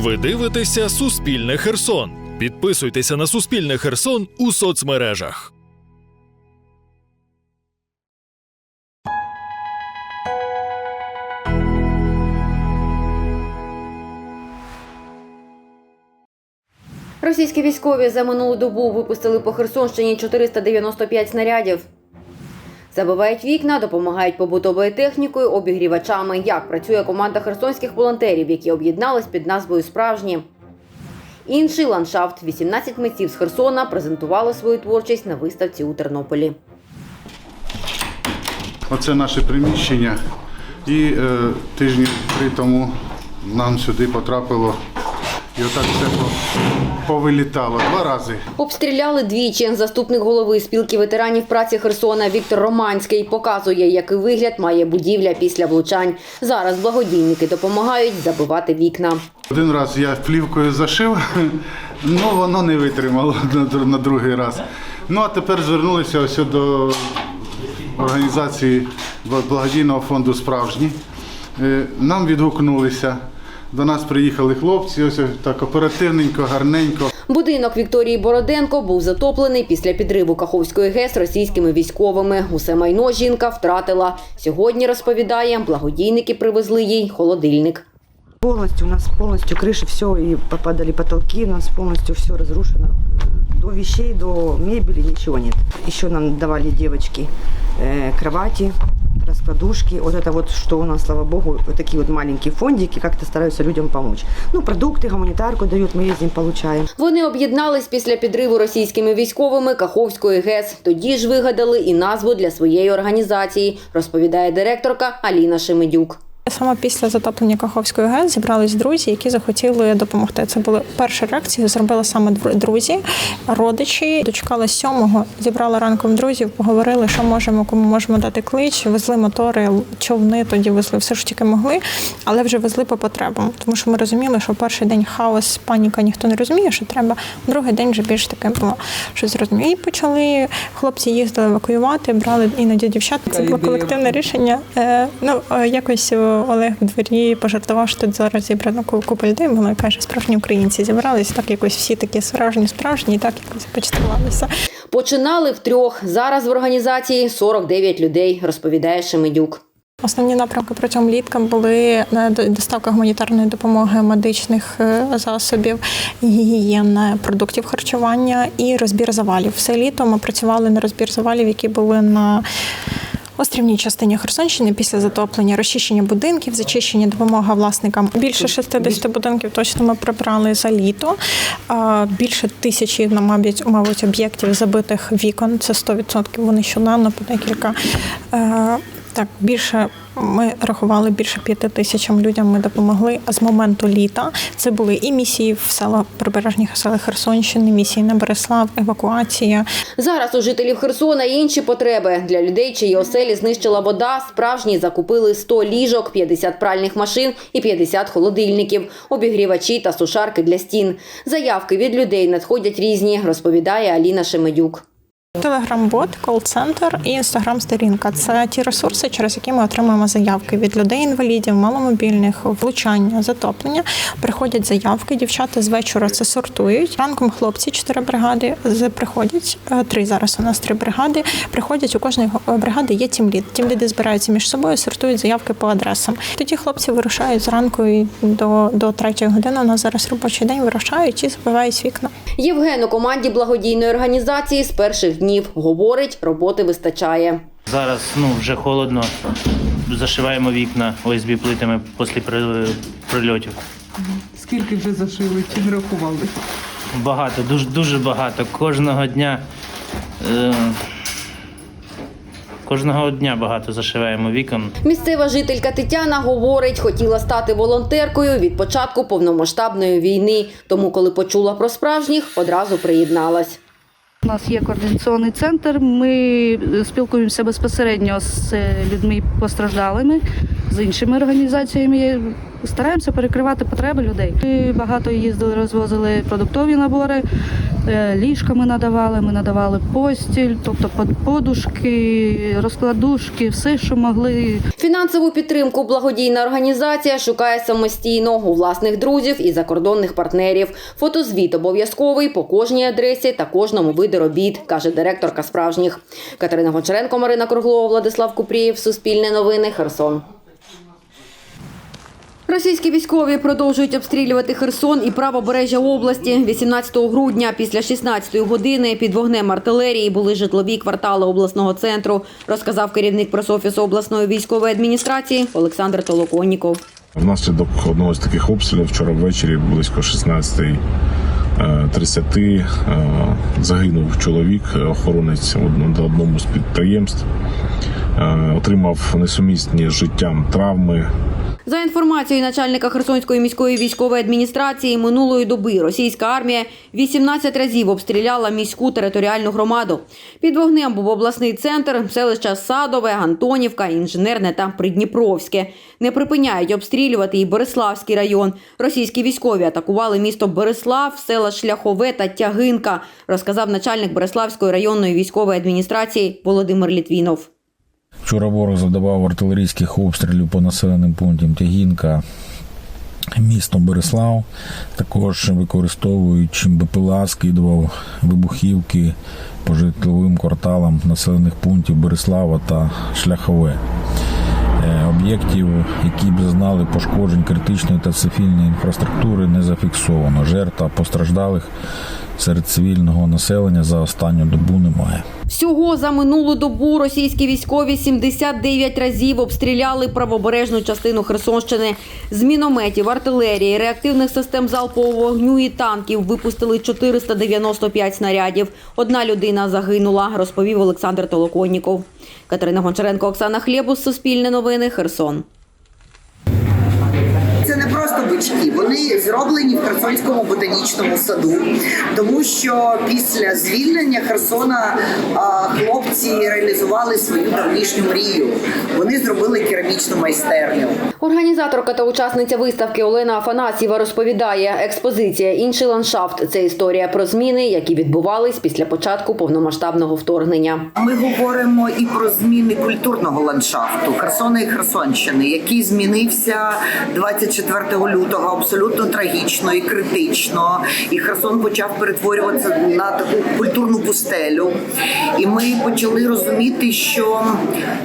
Ви дивитеся Суспільне Херсон. Підписуйтеся на Суспільне Херсон у соцмережах. Російські військові за минулу добу випустили по Херсонщині 495 снарядів. Забивають вікна, допомагають побутовою технікою, обігрівачами. Як працює команда херсонських волонтерів, які об'єднались під назвою Справжні. Інший ландшафт 18 митців з Херсона презентували свою творчість на виставці у Тернополі. Оце наше приміщення. І е, тижні три тому нам сюди потрапило. І отак все повилітало два рази. Обстріляли двічі. Заступник голови спілки ветеранів праці Херсона Віктор Романський показує, який вигляд має будівля після влучань. Зараз благодійники допомагають забивати вікна. Один раз я плівкою зашив, ну воно не витримало на, другий раз. Ну а тепер звернулися ось до організації благодійного фонду Справжні. Е, Нам відгукнулися. До нас приїхали хлопці, ось так оперативненько, гарненько. Будинок Вікторії Бороденко був затоплений після підриву Каховської ГЕС російськими військовими. Усе майно жінка втратила. Сьогодні розповідає, благодійники привезли їй холодильник. Полностью у нас полностью крыши, все, и попадали потолки, у нас полностью все разрушено. До вещей, до мебели ничего нет. Еще нам давали девочки э, кровати, раскладушки. Вот это вот, что у нас, слава богу, вот такие вот маленькие фондики, как-то стараются людям помочь. Ну, продукты, гуманитарку дают, мы ездим, получаем. Вони об'єднались після підриву російськими військовими Каховської ГЕС. Тоді ж вигадали і назву для своєї організації, розповідає директорка Аліна Шемедюк. Саме після затоплення Каховської ГЕС зібрались друзі, які захотіли допомогти. Це були перша реакція. Зробили саме друзі, родичі. Дочекала сьомого, зібрала ранком друзів, поговорили, що можемо, кому можемо дати клич. Везли мотори, човни тоді везли все, що тільки могли, але вже везли по потребам. Тому що ми розуміли, що перший день хаос, паніка ніхто не розуміє, що треба. Другий день вже більш таке було щось зрозуміло. І почали хлопці їздили евакуювати, брали іноді дівчат. Це було колективне рішення. Е, ну е, якось Олег в дворі пожартував, що тут зараз зібрано ку- купа людей. Була каже, справжні українці зібрались. Так якось всі такі справжні, справжні, і так якось почтувалися. Починали втрьох. Зараз в організації 49 людей, розповідає Шемедюк. Основні напрямки протягом літка були е, до- доставка гуманітарної допомоги, медичних е, засобів, гігієни, продуктів харчування і розбір завалів. Все літо ми працювали на розбір завалів, які були на острівній частині Херсонщини після затоплення, розчищення будинків, зачищення допомога власникам. Більше 60 будинків точно ми прибрали за літо. Більше тисячі, мабуть, мабуть, об'єктів забитих вікон. Це 100%. Вони щоденно по декілька. Е, Так, більше ми рахували більше п'яти тисячам людям. Ми допомогли. З моменту літа це були і місії в села прибережних селах Херсонщини, місії на Береслав, евакуація. Зараз у жителів Херсона інші потреби. Для людей, чиї оселі знищила вода, справжні закупили 100 ліжок, 50 пральних машин і 50 холодильників, обігрівачі та сушарки для стін. Заявки від людей надходять різні, розповідає Аліна Шемедюк. Телеграм-бот, кол-центр і інстаграм-сторінка це ті ресурси, через які ми отримуємо заявки від людей інвалідів, маломобільних, влучання, затоплення. Приходять заявки. Дівчата з вечора це сортують. Ранком хлопці чотири бригади приходять. е, Три зараз у нас три бригади. Приходять у кожної бригади є тімлід. Тімліди збираються між собою, сортують заявки по адресам. Тоді хлопці вирушають зранку до, до третьої години. У нас зараз робочий день вирушають і забивають вікна. Євген у команді благодійної організації з перших днів говорить, роботи вистачає. Зараз ну, вже холодно. Зашиваємо вікна ОСБ плитами після при- прильотів. Скільки вже зашили, чи не рахували? Багато, дуже дуже багато. Кожного дня. Е, кожного дня багато зашиваємо вікон. Місцева жителька Тетяна говорить, хотіла стати волонтеркою від початку повномасштабної війни. Тому, коли почула про справжніх, одразу приєдналась. Нас є координаційний центр. Ми спілкуємося безпосередньо з е, людьми постраждалими, з іншими організаціями стараємося перекривати потреби людей. Ми багато їздили, розвозили продуктові набори, е, ліжка ми надавали, ми надавали постіль, тобто под- подушки, розкладушки, все, що могли. Фінансову підтримку благодійна організація шукає самостійно у власних друзів і закордонних партнерів. Фотозвіт обов'язковий по кожній адресі та кожному виду робіт, каже директорка справжніх. Катерина Гончаренко, Марина Круглова, Владислав Купрієв, Суспільне новини, Херсон. Російські військові продовжують обстрілювати Херсон і правобережжя області. 18 грудня після 16 години під вогнем артилерії були житлові квартали обласного центру, розказав керівник пресофісу обласної військової адміністрації Олександр Толоконніков. Внаслідок одного з таких обстрілів вчора ввечері близько 16.30 е, загинув чоловік, е, охоронець на одному з підприємств, Е, отримав несумісні життям травми. За інформацією начальника Херсонської міської військової адміністрації, минулої доби російська армія 18 разів обстріляла міську територіальну громаду. Під вогнем був обласний центр, селища Садове, Антонівка, Інженерне та Придніпровське. Не припиняють обстрілювати і Бориславський район. Російські військові атакували місто Борислав, села Шляхове та Тягинка, розказав начальник Бориславської районної військової адміністрації Володимир Літвінов. Вчора ворог завдавав артилерійських обстрілів по населеним пунктам Тягінка, місто Береслав. Також використовуючи БПЛА, скидував вибухівки по житловим кварталам населених пунктів Береслава та Шляхове. Е, Об'єктів, які б зазнали пошкоджень критичної та цивільної інфраструктури, не зафіксовано. Жертв постраждалих серед цивільного населення за останню добу немає. Всього за минулу добу російські військові 79 разів обстріляли правобережну частину Херсонщини. З мінометів, артилерії, реактивних систем залпового вогню і танків випустили 495 снарядів. Одна людина загинула, розповів Олександр Толоконніков. Катерина Гончаренко, Оксана Хлєбус, Суспільне новини, Херсон. Бички, вони зроблені в Херсонському ботанічному саду, тому що після звільнення Херсона хлопці реалізували свою давнішню мрію. Вони зробили керамічну майстерню. Організаторка та учасниця виставки Олена Афанасьєва розповідає, експозиція Інший ландшафт це історія про зміни, які відбувались після початку повномасштабного вторгнення. Ми говоримо і про зміни культурного ландшафту Херсона і Херсонщини, який змінився 24 лютого абсолютно трагічно і критично. І Херсон почав перетворюватися на таку культурну пустелю. І ми почали розуміти, що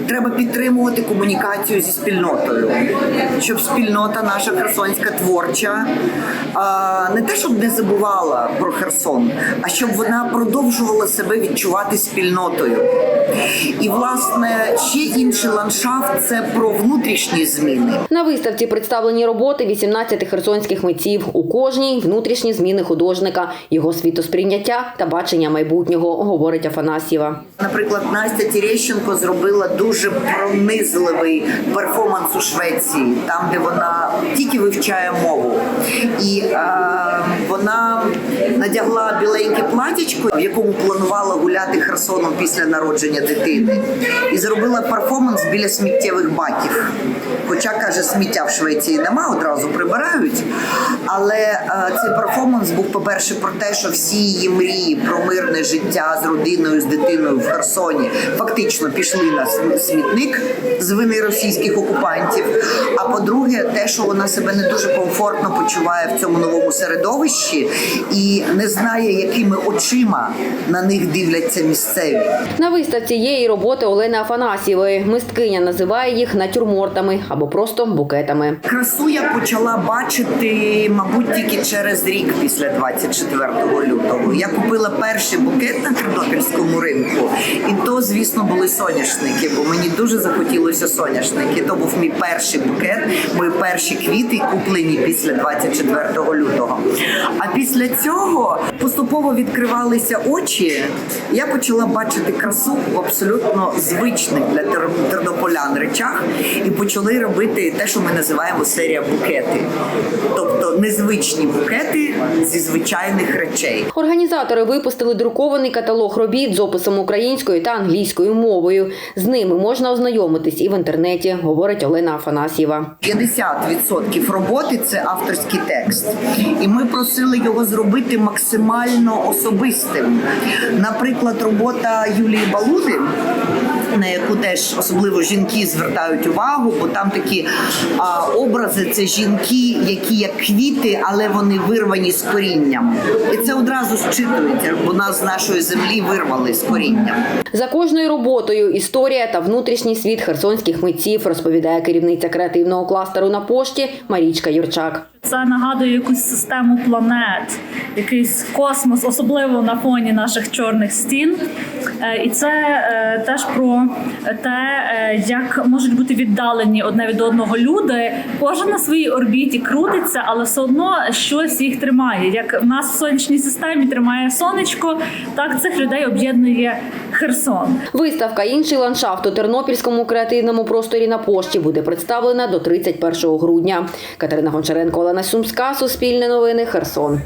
треба підтримувати комунікацію зі спільнотою, щоб спільнота наша херсонська творча не те, щоб не забувала про Херсон, а щоб вона продовжувала себе відчувати спільнотою. І власне ще інший ландшафт це про внутрішні зміни. На виставці представлені роботи 18 херсонських митців. У кожній внутрішні зміни художника, його світосприйняття та бачення майбутнього, говорить Афанасьєва. Наприклад, Настя Тірещенко зробила дуже пронизливий перформанс у Швеції, там де вона тільки вивчає мову, і е, вона надягла біленьке платічко, в якому планувала гуляти Херсоном після народження дитини, і зробила перформанс біля сміттєвих баків. Хоча каже, сміття в Швеції нема, одразу прибирають. Але е, цей перформанс був, по-перше, про те, що всі її мрії про мирне життя з родиною, з дитиною в Херсоні фактично пішли на смітник з вини російських окупантів. А по-друге, те, що вона себе не дуже комфортно почуває в цьому новому середовищі і не знає, якими очима на них дивляться місцеві. На виставці є і роботи Олени Афанасьєвої. Мисткиня називає їх натюрмортами або просто букетами. Красу я почала бачити, мабуть, тільки через рік після 24 лютого. Я купила перший букет на тернопільському ринку, і то, звісно, були соняшники, бо мені дуже захотілося соняшники. То був мій перший букет, мої перші квіти, куплені після 24 лютого. А після цього поступово відкривалися очі. Я почала бачити красу в абсолютно звичних для тернополян речах і почали робити те, що ми називаємо серія букети, тобто незвичні букети зі звичайних речей. Організатори випустили друкований каталог робіт з описом українською та англійською мовою. З ними можна ознайомитись і в інтернеті, говорить Олена Афанасьєва. Гончаренка. 50% роботи це авторський текст, і ми просили його зробити максимально особистим. Наприклад, робота Юлії Балуди. На яку теж особливо жінки звертають увагу, бо там такі а, образи це жінки, які як квіти, але вони вирвані з корінням. І це одразу зчитується, бо нас з нашої землі вирвали з корінням. За кожною роботою історія та внутрішній світ херсонських митців розповідає керівниця креативного кластеру на пошті Марічка Юрчак. Це нагадує якусь систему планет, якийсь космос, особливо на фоні наших чорних стін. Е, І це е, теж про те, е, як можуть бути віддалені одне від одного люди. Кожен на своїй орбіті крутиться, але все одно щось їх тримає. Як в нас в сонячній системі тримає сонечко, так цих людей об'єднує Херсон. Виставка Інший ландшафт у Тернопільському креативному просторі на пошті буде представлена до 31 грудня. Катерина Гончаренко, Олена Сумська, Суспільне новини, Херсон.